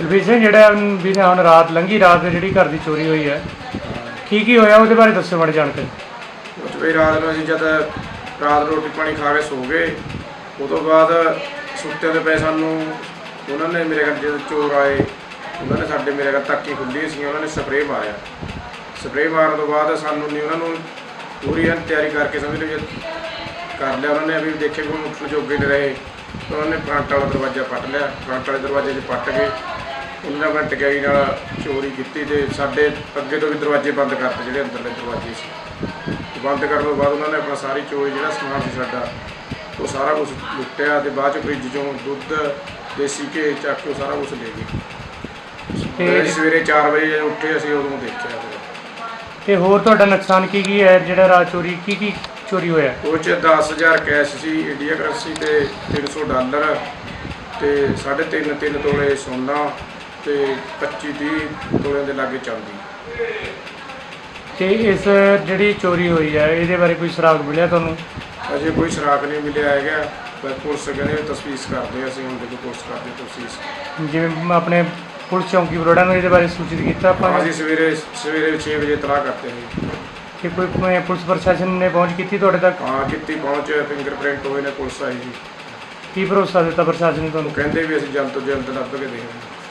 ਬਲਬੀਰ ਸਿੰਘ, ਜਿਹੜਾ ਵੀ ਹੁਣ ਰਾਤ, ਲੰਘੀ ਰਾਤ ਜਿਹੜੀ ਘਰ ਦੀ ਚੋਰੀ ਹੋਈ ਹੈ, ਕੀ ਕੀ ਹੋਇਆ ਉਹਦੇ ਬਾਰੇ ਦੱਸੋ ਮਾੜੀ ਜਾਣਕਾਰੀ। ਉਸ ਵੇ ਰਾਤ ਨੂੰ ਅਸੀਂ ਜਦ ਰਾਤ ਨੂੰ ਰੋਟੀ ਪਾਣੀ ਖਾ ਕੇ ਸੋ ਗਏ ਉਹ ਤੋਂ ਬਾਅਦ ਸੁੱਤੇ ਦੇ ਪਏ ਸਾਨੂੰ, ਉਹਨਾਂ ਨੇ ਮੇਰੇ ਘਰ ਜਦੋਂ ਚੋਰ ਆਏ, ਉਹਨਾਂ ਨੇ ਸਾਡੇ ਮੇਰੇ ਘਰ ਤੱਕੀ ਖੁੱਲੀ ਸੀ, ਉਹਨਾਂ ਨੇ ਸਪਰੇਅ ਮਾਰਿਆ। ਸਪਰੇਅ ਮਾਰਨ ਤੋਂ ਬਾਅਦ ਸਾਨੂੰ ਨਹੀਂ ਉਹਨਾਂ ਨੂੰ ਪੂਰੀ ਐਨ ਤਿਆਰੀ ਕਰਕੇ ਸਮਝ ਲਓ ਜੇ ਕਰ ਲਿਆ ਉਹਨਾਂ ਨੇ ਵੀ ਦੇਖੇ ਕੋਈ ਉੱਠਣ ਜੋਗੇ ਨਹੀਂ ਰਹੇ ਉਹਨਾਂ ਨੇ ਫਰੰਟ ਵਾਲਾ ਦਰਵਾਜ਼ਾ ਪੱਟ ਲਿਆ, ਫਰੰਟ ਵਾਲੇ ਦਰਵਾਜ਼ੇ 'ਚ ਪੱਟ ਕੇ ਉਹਨਾਂ ਨੇ ਟਕਿਆਈ ਨਾਲ ਚੋਰੀ ਕੀਤੀ ਤੇ ਸਾਡੇ ਅੱਗੇ ਤੋਂ ਵੀ ਦਰਵਾਜ਼ੇ ਬੰਦ ਕਰਤੇ ਜਿਹੜੇ ਅੰਦਰਲੇ ਦਰਵਾਜ਼ੇ ਸੀ। ਬੰਦ ਕਰਨ ਤੋਂ ਬਾਅਦ ਉਹਨਾਂ ਨੇ ਆਪਣਾ ਸਾਰੀ ਚੋਰੀ ਜਿਹੜਾ ਸਮਾਨ ਸੀ ਸਾਡਾ ਉਹ ਸਾਰਾ ਕੁਝ ਲੁੱਟਿਆ ਤੇ ਬਾਅਦ ਚ ਫ੍ਰਿਜ ਚੋਂ ਦੁੱਧ ਦੇਸੀ ਘੇ ਚੱਕ ਕੇ ਸਾਰਾ ਕੁਝ ਲੈ ਗਏ। ਤੇ ਸਵੇਰੇ 4 ਵਜੇ ਜਦੋਂ ਉੱਠੇ ਅਸੀਂ ਉਦੋਂ ਦੇਖਿਆ ਫਿਰ ਤੇ ਹੋਰ ਤੁਹਾਡਾ ਨੁਕਸਾਨ ਕੀ ਕੀ ਹੈ? ਜਿਹੜਾ ਰਾਤ ਚੋਰੀ ਕੀ ਕੀ ਚੋਰੀ ਹੋਇਆ? ਉਹ ਚ 10000 ਕੈਸ਼ ਸੀ ਇੰਡੀਆ ਕਰੰਸੀ ਤੇ 300 ਡਾਲਰ ਤੇ 3.5 3 ਤੋਲੇ ਸੋਨਾ ਤੇ 25 30 ਤੋਲੇ ਦੇ ਲਾਗੇ ਚਾਂਦੀ ਤੇ ਇਸ ਜਿਹੜੀ ਚੋਰੀ ਹੋਈ ਹੈ ਇਹਦੇ ਬਾਰੇ ਕੋਈ ਸੁਰਾਗ ਮਿਲਿਆ ਤੁਹਾਨੂੰ? ਅਜੇ ਕੋਈ ਸਰਾਖ ਨਹੀਂ ਮਿਲਿਆ ਹੈਗਾ। ਪਰ ਪੁਲਿਸ ਕਹਿੰਦੇ ਤਸਵੀਸ ਕਰਦੇ ਆ, ਅਸੀਂ ਹੁਣ ਦੇਖੋ ਪੁਲਿਸ ਕਰਦੇ ਤਸਵੀਸ ਜਿਵੇਂ ਮ- ਆਪਣੇ ਪੁਲਿਸ ਚੌਂਕੀ ਬਰੋੜਾ ਨੂੰ ਇਹਦੇ ਬਾਰੇ ਸੂਚਿਤ ਕੀਤਾ ਆਪਾਂ? ਅਸੀਂ ਸਵੇਰੇ ਸਵੇਰੇ 6 ਵਜੇ ਤਲਾਹ ਕਰਤੇ ਸੀ। ਕਿ ਕੋਈ ਪ- ਪੁਲਿਸ ਪ੍ਰਸ਼ਾਸਨ ਨੇ ਪਹੁੰਚ ਕੀਤੀ ਤੁਹਾਡੇ ਤੱਕ? ਹਾਂ ਕਿੱਤੀ ਪਹੁੰਚ ਫਿੰਗਰਪ੍ਰਿੰਟ ਹੋਏ ਨੇ ਪੁਲਿਸ ਆਈ ਜੀ ਕੀ ਭਰੋਸਾ ਦਿੱਤਾ ਪ੍ਰਸ਼ਾਸਨ ਨੇ ਤੁਹਾਨੂੰ? ਕਹਿੰਦੇ ਵੀ ਅਸੀਂ ਜਲਦ ਤੋਂ ਜਲਦ ਲੱਭ ਕੇ ਦੇਵਾਂਗੇ